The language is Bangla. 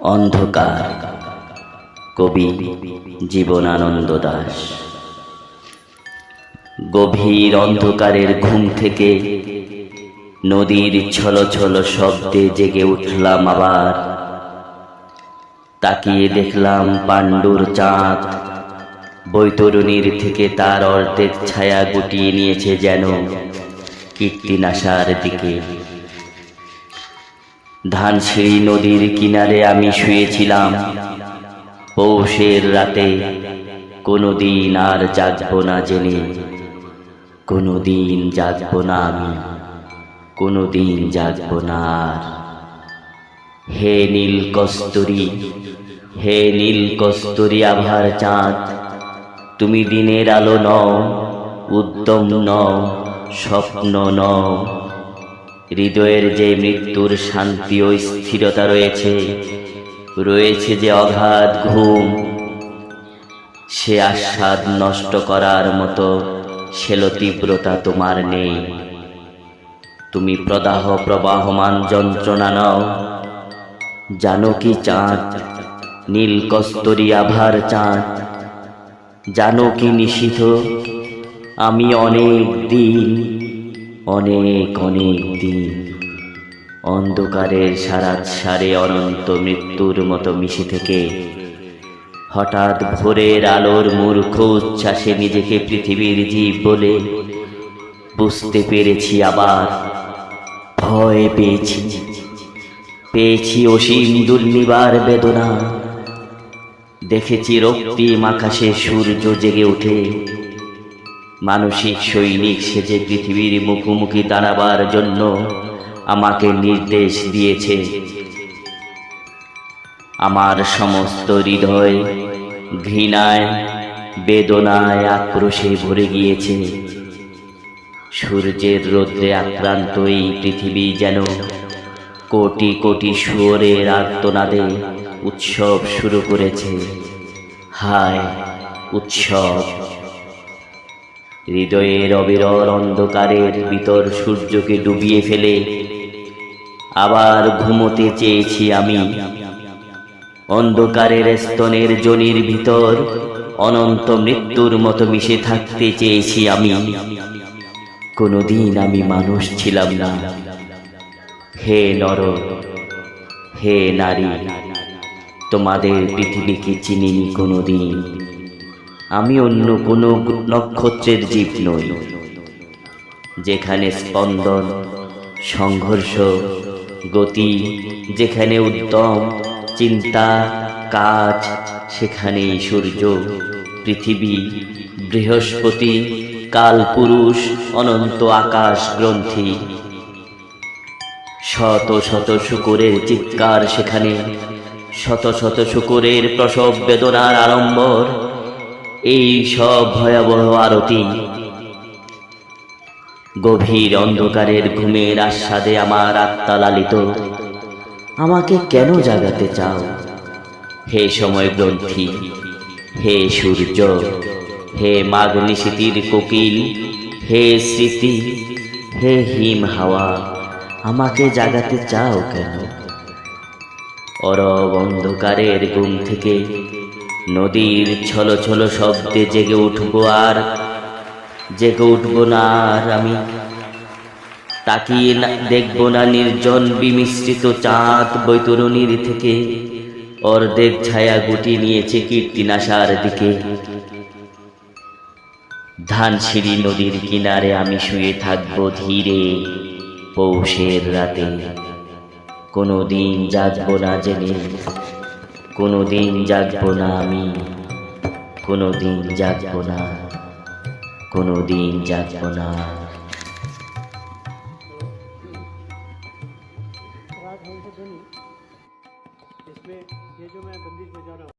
অন্ধকার। কবি জীবনানন্দ দাস। গভীর অন্ধকারের ঘুম থেকে নদীর ছল ছল শব্দে জেগে উঠলাম আবার। তাকিয়ে দেখলাম পাণ্ডুর চাঁদ। বৈতরণীর থেকে তার অর্ধেক ছায়া গুটিয়ে নিয়েছে যেন কীর্তিনাশার দিকে। ধানসিঁড়ি নদীর কিনারে আমি শুয়েছিলাম। পৌষের রাতে কোনোদিন আর জাগবো না জেনে। কোনোদিন জাগবো না আমি। কোনোদিন জাগবো না আর। হে নীল কস্তুরী, হে নীল কস্তুরী আভার চাঁদ, তুমি দিনের আলো নও, উদ্যম নও, স্বপ্ন নও। হৃদয়ের যে মৃত্যুর শান্তি ও স্থিরতা রয়েছে রয়েছে যে অগাধ ঘুম, সে আস্বাদ নষ্ট করার মতো সেল তীব্রতা তোমার নেই। তুমি প্রদাহ প্রবাহমান যন্ত্রণা নাও। জানো কি চাঁদ? নীল কস্তরি আভার চাঁদ। জানো কি নিষিদ্ধ? আমি অনেক দিন অনেক অনেক দিন। অন্ধকারের সারা সারে অনন্ত মৃত্যুর মতো মিশে থেকে হঠাৎ ভোরের আলোর মূর্খ উচ্ছ্বাসে নিজেকে পৃথিবীর জীব বলে বুঝতে পেরেছি আবার। ভয় পেয়েছি। পেয়েছি অসীম দুর্নিবার বেদনা। দেখেছি রক্তিম আকাশে সূর্য জেগে ওঠে। মানসিক সৈনিক সেজে পৃথিবীর মুখোমুখি দাঁড়াবার জন্য আমাকে নির্দেশ দিয়েছে। আমার সমস্ত হৃদয় ঘৃণায়, বেদনায় আক্রোশে ভরে গিয়েছে। সূর্যের রৌদ্রে আক্রান্ত এই পৃথিবী যেন কোটি কোটি সুরের আর্তনাদে উৎসব শুরু করেছে। হায়, উৎসব! হৃদয়ের অবিরল অন্ধকারের ভিতর সূর্যকে ডুবিয়ে ফেলে আবার ঘুমোতে চেয়েছি আমি। অন্ধকারের স্তনের জনির ভিতর অনন্ত মৃত্যুর মতো মিশে থাকতে চেয়েছি আমি। কোনোদিন আমি মানুষ ছিলাম না। হে নর, হে নারী, তোমাদের পৃথিবীকে চিনিনি কোনোদিন। আমি অন্য কোনো নক্ষত্রের জীব নই, যেখানে স্পন্দন, সংঘর্ষ, গতি, যেখানে উদ্যম, চিন্তা, কাজ, সেখানেই সূর্য, পৃথিবী, বৃহস্পতি কালপুরুষ অনন্ত আকাশ গ্রন্থি। শত শত শুকুরের চিৎকার সেখানে, শত শত শুকুরের প্রসব বেদনার আড়ম্বর। এই সব ভয়াবহ আরতি। গভীর অন্ধকারের ঘুমের আস্বাদে আমার আত্মা লালিত। আমাকে কেন জাগাতে চাও? হে সময় গ্রন্থি হে সূর্য, হে মাঘ নিশীতির কোকিল, হে স্মৃতি, হে হিম হাওয়া, আমাকে জাগাতে চাও কেন? অরব অন্ধকারের ঘুম থেকে নদীর ছলো ছলো শব্দে জেগে উঠবো আর, জেগে উঠবো না আর আমি। তাকিয়ে দেখব না নির্জন বিমিশ্রিত চাঁদ বৈতরণীর থেকে। অর্ধেক ছায়া গুটি নিয়েছে কীর্তিনাশার দিকে। ধানসিঁড়ি নদীর কিনারে আমি শুয়ে থাকব ধীরে পৌষের রাতে। কোনো দিন জাগবো না জেনে। কোনো দিন জাগবো না আমি কোনো দিন জাগবো না কোনো দিন জাগবো না रात हमसे सुनी इसमें ये जो मैं बंदिश बजा रहा हूँ